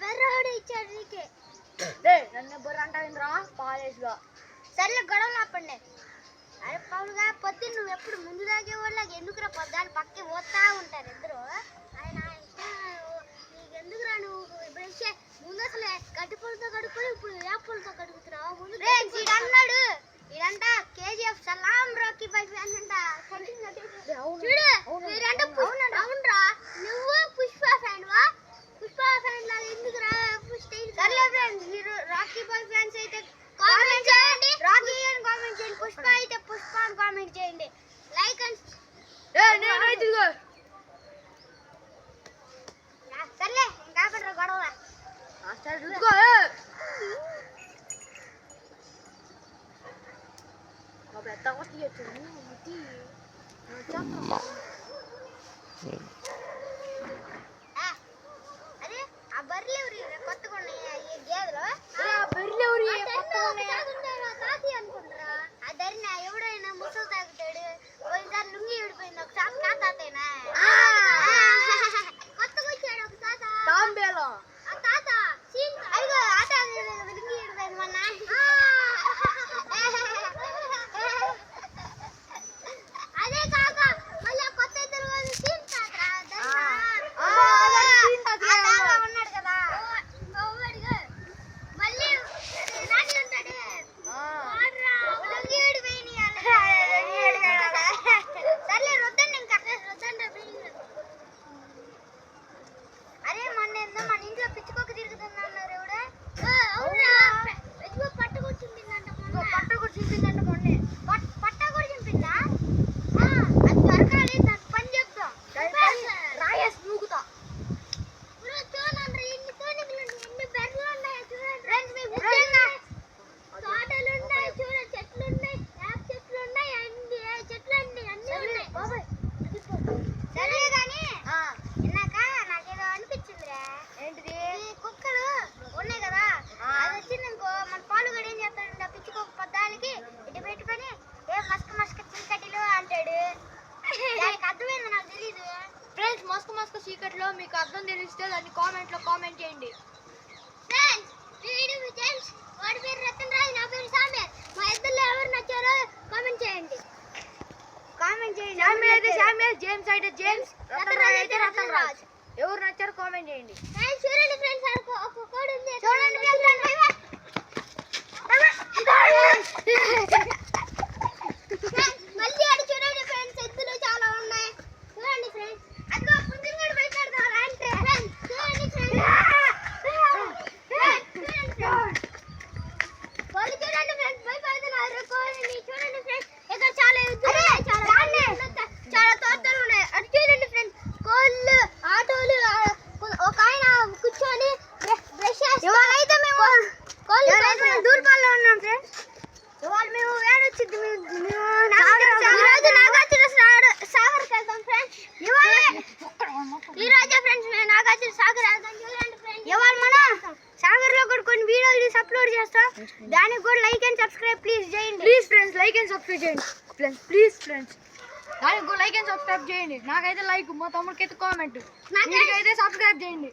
పెర్రాడు ఇచ్చాడు నీకే. డే నన్ను బుర్ర అంటావింద్రా కాలేజ్లో సర్లే గొడవలు ఆపండి అరే పౌరుగా పొద్దున్న నువ్వు ఎప్పుడు ముందు దాగే వాళ్ళకి ఎందుకురా పొద్దాలు పక్కకి పోతా ఉంటారు ఇద్దరు? ఆయన నా ఇష్టం నీకెందుకురా నువ్వు? ఇప్పుడు ముందు అసలు గడ్డి పొలతో కడుక్కొని ఇప్పుడు వేప పొలతో కడుగుతున్నావు? ముందు అన్నాడు ఇదంతా కేజీఎఫ్ చల్లా batang. Oh, Kok dia jadi mau James అయితే జేమ్స్ రతన్ రాజ్ అయితే రతన్ ఎవరు నచ్చారు కామెంట్ చేయండి. చూడండి ఫ్రెండ్స్ చూడండి. దానికి కూడా లైక్ అండ్ సబ్స్క్రైబ్ ప్లీజ్ చేయండి. Please friends like and subscribe చేయండి. Friends please friends. దానికి కూడా లైక్ అండ్ సబ్స్క్రైబ్ చేయండి. నాకైతే లైక్ మా తమ్ముడికి అయితే కామెంట్ నాకైతే సబ్స్క్రైబ్ చేయండి.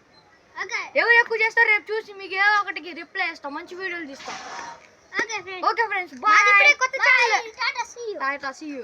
ఎవరు ఎక్కువ చేస్తారు రేపు చూసి మీకు ఏదో ఒకటికి రిప్లై చేస్తాం మంచి వీడియోలు తీస్తాం. Okay friends. Bye tata see you.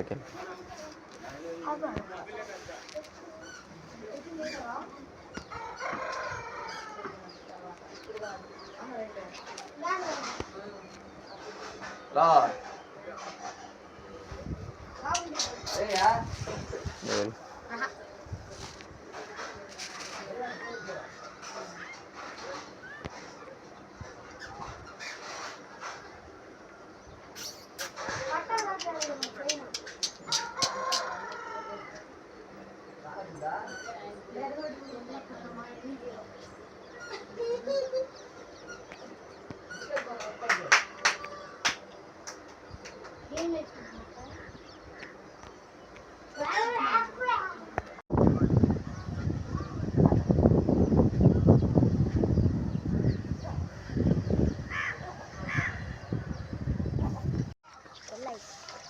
అడిగి లేదు.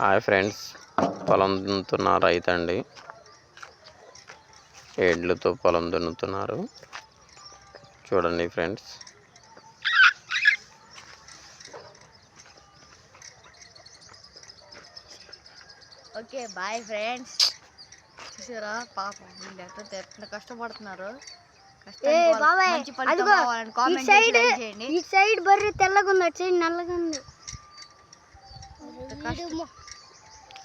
హాయ్ ఫ్రెండ్స్ పొలం దున్నుతున్న రైతు అండి ఎడ్లతో పొలం దున్నుతున్నారు. చూడండి ఫ్రెండ్స్. Okay bye friends. చూసారా? పాపం వీళ్ళు ఎట్లా ఎట్లా కష్టపడుతున్నారు. సైడ్ లైక్ చేయండి. ఈ సైడ్ బర్రె తెల్లగా ఉంది అటు సైడ్ నల్లగా ఉంది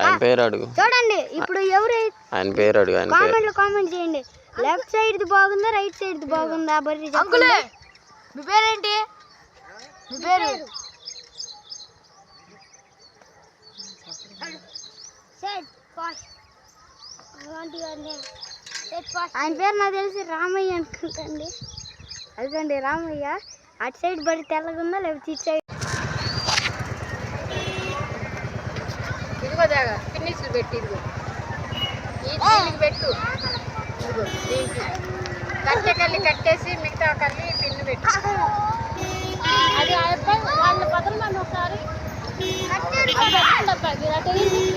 ఆయన పేరు అడుగు. చూడండి ఇప్పుడు ఎవరు? ఆయన పేరు అడుగు ఆయన కామెంట్లో కామెంట్ చేయండి. లెఫ్ట్ సైడ్ ది బాగుందా రైట్ సైడ్ ది బాగుందా? బర్రె అంకుల్ మీ పేరేంటి? మీ పేరు? ఆయన పేరు నాకు తెలిసి రామయ్య అనుకుంటండి. అదిగోండి రామయ్య. అటు సైడ్ బడి తెల్లగుందా లేకపోతే ఇటు సైడ్ దాగ ఫినిష్లు పెట్టి ఇదిగో. ఈ దీనికి పెట్టు. ఇదిగో దీనికి. కట్టె కల్లి కట్టేసి మిగతా కల్లి పిన్ను పెట్టు. అది వాళ్ళ పదం మనం ఒకసారి.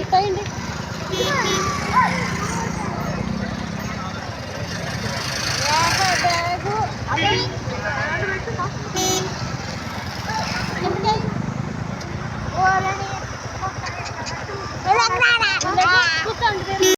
కూర్చోండి